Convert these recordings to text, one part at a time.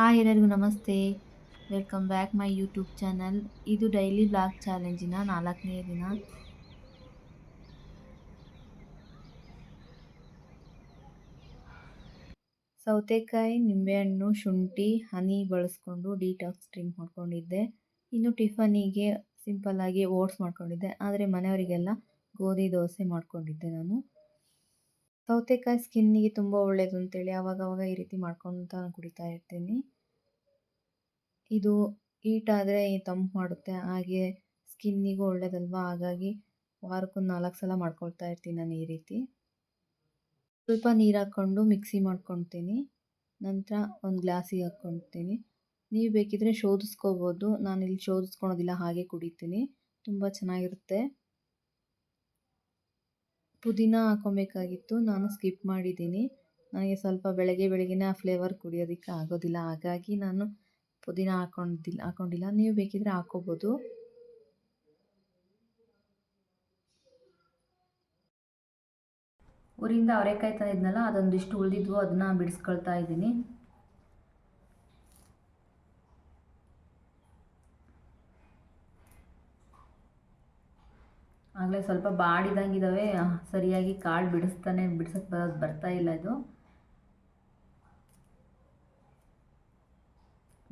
Hi ಎಲ್ಲರಿಗೂ ನಮಸ್ತೆ. Welcome back my YouTube channel. ಇದು ಡೈಲಿ ಬ್ಲಾಗ್ ಚಾಲೆಂಜಿನ ನಾಲ್ಕನೇ ದಿನ. ಸೌತೆಕಾಯಿ, ನಿಂಬೆಹಣ್ಣು, ಶುಂಠಿ, ಹನಿ ಬಳಸ್ಕೊಂಡು ಡಿಟಾಕ್ಸ್ ಡ್ರಿಂಕ್ ಮಾಡ್ಕೊಂಡಿದ್ದೆ. ಇನ್ನು ಟಿಫನಿಗೆ ಸಿಂಪಲ್ಲಾಗಿ ಓಟ್ಸ್ ಮಾಡ್ಕೊಂಡಿದ್ದೆ. ಆದರೆ ಮನೆಯವರಿಗೆಲ್ಲ ಗೋಧಿ ದೋಸೆ ಮಾಡ್ಕೊಂಡಿದ್ದೆ ನಾನು. ಸೌತೆಕಾಯಿ ಸ್ಕಿನ್ನಿಗೆ ತುಂಬ ಒಳ್ಳೆಯದು ಅಂತೇಳಿ ಆವಾಗವಾಗ ಈ ರೀತಿ ಮಾಡ್ಕೊತ ಕುಡಿತಾ ಇರ್ತೀನಿ. ಇದು ಹೀಟಾದರೆ ತಂಪು ಮಾಡುತ್ತೆ. ಹಾಗೆ ಸ್ಕಿನ್ನಿಗೂ ಒಳ್ಳೆಯದಲ್ವಾ ಹಾಗಾಗಿ ವಾರಕ್ಕೊಂದು ನಾಲ್ಕು ಸಲ ಮಾಡ್ಕೊಳ್ತಾ ಇರ್ತೀನಿ ನಾನು ಈ ರೀತಿ. ಸ್ವಲ್ಪ ನೀರು ಹಾಕ್ಕೊಂಡು ಮಿಕ್ಸಿ ಮಾಡ್ಕೊತೀನಿ ನಂತರ ಒಂದು ಗ್ಲಾಸಿಗೆ ಹಾಕ್ಕೊತೀನಿ ನೀವು ಬೇಕಿದ್ರೆ ಶೋಧಿಸ್ಕೋಬೋದು. ಇಲ್ಲಿ ಶೋಧಿಸ್ಕೊಳೋದಿಲ್ಲ, ಹಾಗೆ ಕುಡಿತೀನಿ. ತುಂಬ ಚೆನ್ನಾಗಿರುತ್ತೆ. ಪುದೀನ ಹಾಕೊಬೇಕಾಗಿತ್ತು. ನಾನು ಸ್ಕಿಪ್ ಮಾಡಿದ್ದೀನಿ. ನನಗೆ ಸ್ವಲ್ಪ ಬೆಳಗ್ಗೆ ಬೆಳಗ್ಗೆನೇ ಆ ಫ್ಲೇವರ್ ಕುಡಿಯೋದಕ್ಕೆ ಆಗೋದಿಲ್ಲ. ಹಾಗಾಗಿ ನಾನು ಪುದೀನ ಹಾಕೊಂಡಿಲ್ಲ ಹಾಕೊಂಡಿಲ್ಲ. ನೀವು ಬೇಕಿದ್ರೆ ಹಾಕೋಬೋದು. ಊರಿಂದ ಅವರೆಕಾಯಿ ತಂದಿದ್ನಲ್ಲ, ಅದೊಂದಿಷ್ಟು ಉಳಿದಿದ್ವು, ಅದನ್ನ ಬಿಡಿಸ್ಕೊಳ್ತಾ ಇದ್ದೀನಿ. ಆಗಲೇ ಸ್ವಲ್ಪ ಬಾಡಿದಂಗಿದ್ದಾವೆ ಸರಿಯಾಗಿ ಕಾಳು ಬಿಡಿಸ್ತಾನೆ ಬಿಡ್ಸಕ್ಕೆ ಬರೋದು ಬರ್ತಾ ಇಲ್ಲ ಇದು.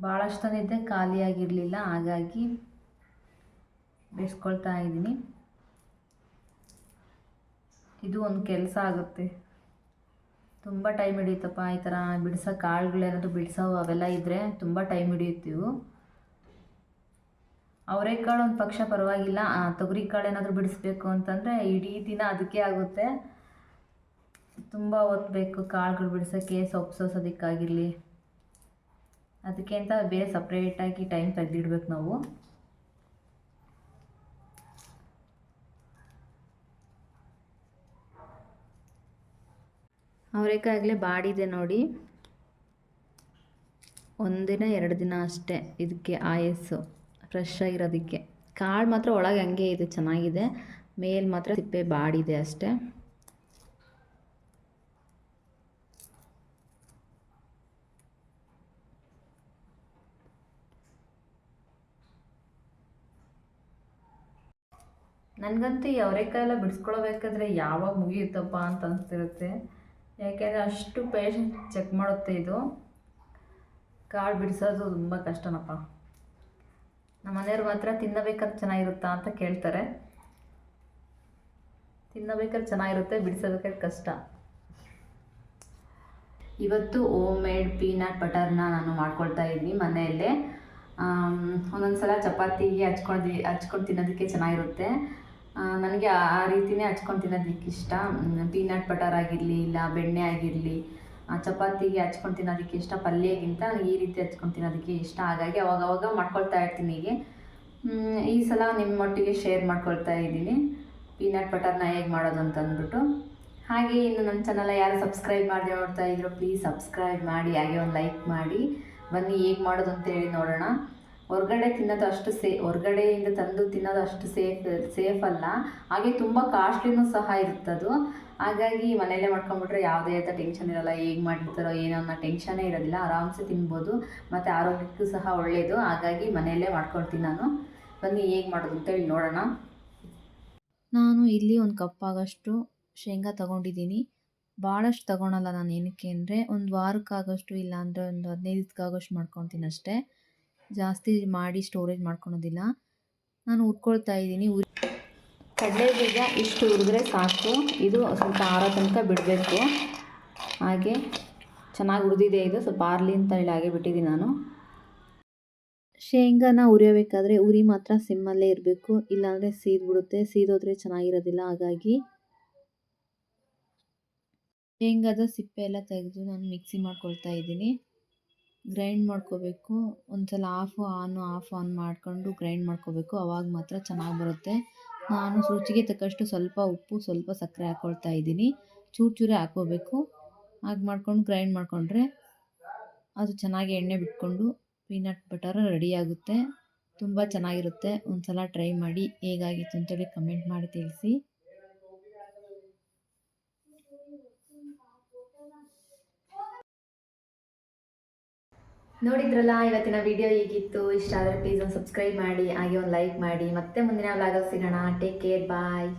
ಭಾಳಷ್ಟು ತಂದಿದ್ದೆ ಖಾಲಿಯಾಗಿರಲಿಲ್ಲ. ಹಾಗಾಗಿ ಬಿಡಿಸ್ಕೊಳ್ತಾ ಇದ್ದೀನಿ. ಇದು ಒಂದು ಕೆಲಸ ಆಗುತ್ತೆ. ತುಂಬ ಟೈಮ್ ಹಿಡಿಯುತ್ತಪ್ಪ, ಈ ಥರ ಬಿಡಿಸೋ ಕಾಳುಗಳೇನಾದರೂ ಬಿಡಿಸೋ ಅವೆಲ್ಲ ಇದ್ದರೆ ತುಂಬ ಟೈಮ್ ಹಿಡಿಯುತ್ತೀವು. ಅವರೆಕಾಳು ಒಂದು ಪಕ್ಷ ಪರವಾಗಿಲ್ಲ. ತೊಗರಿ ಕಾಳು ಏನಾದರೂ ಬಿಡಿಸ್ಬೇಕು ಅಂತಂದರೆ ಇಡೀ ದಿನ ಅದಕ್ಕೆ ಆಗುತ್ತೆ. ತುಂಬ ಒತ್ತಬೇಕು ಬೇಕು ಕಾಳುಗಳು ಬಿಡಿಸೋಕ್ಕೆ, ಸೊಪ್ಪು ಸೋಸೋದಕ್ಕಾಗಿರಲಿ. ಅದಕ್ಕೆ ಅಂತ ಬೇರೆ ಸಪ್ರೇಟಾಗಿ ಟೈಮ್ ತೆಗೆದಿಡ್ಬೇಕು ನಾವು. ಅವರೇಕಾಗಲೇ ಬಾಡಿದೆ ನೋಡಿ. ಒಂದಿನ ಎರಡು ದಿನ ಅಷ್ಟೇ ಇದಕ್ಕೆ ಆಯಸ್ಸು ಫ್ರೆಶ್ ಆಗಿರೋದಕ್ಕೆ. ಕಾಳು ಮಾತ್ರ ಒಳಗೆ ಹಂಗೆ ಇದೆ, ಚೆನ್ನಾಗಿದೆ. ಮೇಲೆ ಮಾತ್ರ ಸಿಪ್ಪೆ ಬಾಡಿದೆ ಅಷ್ಟೇ. ನನಗಂತೂ ಈ ಅವರೆಕಾಯಿ ಎಲ್ಲ ಬಿಡಿಸ್ಕೊಳ್ಬೇಕಾದ್ರೆ ಯಾವಾಗ ಮುಗಿಯುತ್ತಪ್ಪ ಅಂತ ಅನಿಸ್ತಿರುತ್ತೆ. ಯಾಕೆಂದರೆ ಅಷ್ಟು ಪೇಷಂಟ್ ಚೆಕ್ ಮಾಡುತ್ತೆ ಇದು. ಕಾಳು ಬಿಡಿಸೋದು ತುಂಬ ಕಷ್ಟನಪ್ಪ. ನಮ್ಮ ಮನೆಯವ್ರು ಮಾತ್ರ ತಿನ್ನಬೇಕಾದ್ರೆ ಚೆನ್ನಾಗಿರುತ್ತಾ ಅಂತ ಕೇಳ್ತಾರೆ. ತಿನ್ನಬೇಕಾದ್ರೆ ಚೆನ್ನಾಗಿರುತ್ತೆ, ಬಿಡಿಸಬೇಕಾದ್ರೆ ಕಷ್ಟ. ಇವತ್ತು ಓಮ್ ಮೇಡ್ ಪೀನಟ್ ಬಟರ್ನ ನಾನು ಮಾಡ್ಕೊಳ್ತಾ ಇದ್ದೀನಿ ಮನೆಯಲ್ಲೇ. ಒಂದೊಂದು ಸಲ ಚಪಾತಿಗೆ ಹಚ್ಕೊಂಡು ಹಚ್ಕೊಂಡು ತಿನ್ನೋದಕ್ಕೆ ಚೆನ್ನಾಗಿರುತ್ತೆ. ನನಗೆ ಆ ರೀತಿಯೇ ಹಚ್ಕೊಂಡು ತಿನ್ನೋದಕ್ಕೆ ಇಷ್ಟ. ಪೀನಟ್ ಬಟರ್ ಆಗಿರಲಿ, ಇಲ್ಲ ಬೆಣ್ಣೆ ಆಗಿರಲಿ ಚಪಾತಿಗೆ ಹಚ್ಕೊಂಡು ತಿನ್ನೋದಕ್ಕೆ ಇಷ್ಟ, ಪಲ್ಯಗಿಂತ ಈ ರೀತಿ ಹಚ್ಕೊಂಡು ತಿನ್ನೋದಕ್ಕೆ ಇಷ್ಟ. ಹಾಗಾಗಿ ಅವಾಗವಾಗ ಮಾಡ್ಕೊಳ್ತಾ ಇರ್ತೀನಿ ಹೀಗೆ. ಈ ಸಲ ನಿಮ್ಮೊಟ್ಟಿಗೆ ಶೇರ್ ಮಾಡ್ಕೊಳ್ತಾ ಇದ್ದೀನಿ. ಪೀನಟ್ ಬಟರ್ನ ಹೇಗೆ ಮಾಡೋದು ಅಂತ ಅಂದ್ಬಿಟ್ಟು. ಹಾಗೆ ಇನ್ನು ನನ್ನ ಚಾನಲ್ ಯಾರು ಸಬ್ಸ್ಕ್ರೈಬ್ ಮಾಡಿ ನೋಡ್ತಾ ಇದ್ರು ಪ್ಲೀಸ್ ಸಬ್ಸ್ಕ್ರೈಬ್ ಮಾಡಿ, ಹಾಗೆ ಒಂದು ಲೈಕ್ ಮಾಡಿ. ಬನ್ನಿ ಹೇಗೆ ಮಾಡೋದು ಅಂತೇಳಿ ನೋಡೋಣ. ಹೊರ್ಗಡೆ ತಿನ್ನೋದು ಅಷ್ಟು ಸೇ, ಹೊರ್ಗಡೆಯಿಂದ ತಂದು ತಿನ್ನೋದು ಅಷ್ಟು ಸೇಫ್ ಸೇಫ್ ಅಲ್ಲ. ಹಾಗೆ ತುಂಬ ಕಾಸ್ಟ್ಲಿನೂ ಸಹ ಇರುತ್ತದು. ಹಾಗಾಗಿ ಮನೆಯಲ್ಲೇ ಮಾಡ್ಕೊಂಬಿಟ್ರೆ ಯಾವುದೇ ಅಂತ ಟೆನ್ಷನ್ ಇರೋಲ್ಲ. ಹೇಗೆ ಮಾಡಿರ್ತಾರೋ ಏನೋ ಅನ್ನೋ ಟೆನ್ಷನೇ ಇರೋದಿಲ್ಲ. ಆರಾಮ್ಸೆ ತಿನ್ಬೋದು. ಮತ್ತು ಆರೋಗ್ಯಕ್ಕೂ ಸಹ ಒಳ್ಳೆಯದು ಹಾಗಾಗಿ ಮನೆಯಲ್ಲೇ ಮಾಡ್ಕೊಳ್ತೀನಿ ನಾನು. ಬನ್ನಿ, ಹೇಗೆ ಮಾಡೋದು ಅಂತೇಳಿ ನೋಡೋಣ. ನಾನು ಇಲ್ಲಿ ಒಂದು ಕಪ್ಪಾಗಷ್ಟು ಶೇಂಗಾ ತೊಗೊಂಡಿದ್ದೀನಿ. ಭಾಳಷ್ಟು ತೊಗೊಳಲ್ಲ ನಾನು ಏನಕ್ಕೆ ಅಂದರೆ, ಒಂದು ವಾರಕ್ಕಾಗೋಷ್ಟು ಇಲ್ಲಾಂದರೆ ಒಂದು ಹದಿನೈದು ದಿವಸಕ್ಕಾಗೋಷ್ಟು ಮಾಡ್ಕೊತೀನಿ ಅಷ್ಟೇ. ಜಾಸ್ತಿ ಮಾಡಿ ಸ್ಟೋರೇಜ್ ಮಾಡ್ಕೊಳೋದಿಲ್ಲ. ನಾನು ಹುರ್ಕೊಳ್ತಾ ಇದ್ದೀನಿ. ಉರಿ ಕಡಲೆ ಬೀಜ ಇಷ್ಟು ಹುರಿದ್ರೆ ಸಾಕು. ಇದು ಸ್ವಲ್ಪ ಆರೋ ತನಕ ಬಿಡಬೇಕು. ಹಾಗೆ ಚೆನ್ನಾಗಿ ಹುರಿದಿದೆ ಇದು. ಸ್ವಲ್ಪ ಆರಲಿ ಅಂತ ಹೇಳಿ ಹಾಗೆ ಬಿಟ್ಟಿದ್ದೀನಿ ನಾನು. ಶೇಂಗಾನ ಉರಿಯಬೇಕಾದ್ರೆ ಉರಿ ಮಾತ್ರ ಸಿಮ್ಮಲ್ಲೇ ಇರಬೇಕು. ಇಲ್ಲಾಂದರೆ ಸೀದ್ಬಿಡುತ್ತೆ. ಸೀದೋದ್ರೆ ಚೆನ್ನಾಗಿರೋದಿಲ್ಲ. ಹಾಗಾಗಿ ಶೇಂಗಾದ ಸಿಪ್ಪೆ ಎಲ್ಲ ತೆಗೆದು ನಾನು ಮಿಕ್ಸಿ ಮಾಡ್ಕೊಳ್ತಾ ಇದ್ದೀನಿ. ಗ್ರೈಂಡ್ ಮಾಡ್ಕೋಬೇಕು. ಒಂದ್ಸಲ ಆಫು, ಆನು, ಆಫ್, ಆನ್ ಮಾಡಿಕೊಂಡು ಗ್ರೈಂಡ್ ಮಾಡ್ಕೋಬೇಕು. ಅವಾಗ ಮಾತ್ರ ಚೆನ್ನಾಗಿ ಬರುತ್ತೆ. ನಾನು ರುಚಿಗೆ ತಕ್ಕಷ್ಟು ಸ್ವಲ್ಪ ಉಪ್ಪು, ಸ್ವಲ್ಪ ಸಕ್ಕರೆ ಹಾಕ್ಕೊಳ್ತಾ ಇದ್ದೀನಿ. ಚೂರು ಚೂರು ಹಾಕ್ಕೋಬೇಕು. ಹಾಗೆ ಮಾಡ್ಕೊಂಡು ಗ್ರೈಂಡ್ ಮಾಡಿಕೊಂಡ್ರೆ ಅದು ಚೆನ್ನಾಗಿ ಎಣ್ಣೆ ಬಿಟ್ಕೊಂಡು ಪೀನಟ್ ಬಟರ್ ರೆಡಿಯಾಗುತ್ತೆ ತುಂಬ ಚೆನ್ನಾಗಿರುತ್ತೆ. ಒಂದು ಸಲ ಟ್ರೈ ಮಾಡಿ. ಹೇಗಾಗಿತ್ತು ಅಂತೇಳಿ ಕಮೆಂಟ್ ಮಾಡಿ ತಿಳಿಸಿ. ನೋಡಿದ್ರಲ್ಲ, ಇವತ್ತಿನ ವಿಡಿಯೋ ಹೇಗಿತ್ತು? ಇಷ್ಟ ಆದರೆ ಪ್ಲೀಸ್ ಒಂದು ಸಬ್ಸ್ಕ್ರೈಬ್ ಮಾಡಿ, ಹಾಗೆ ಒಂದು ಲೈಕ್ ಮಾಡಿ. ಮತ್ತೆ ಮುಂದಿನ ವ್ಲಾಗಲ್ಲಿ ಸಿಗೋಣ. Take care bye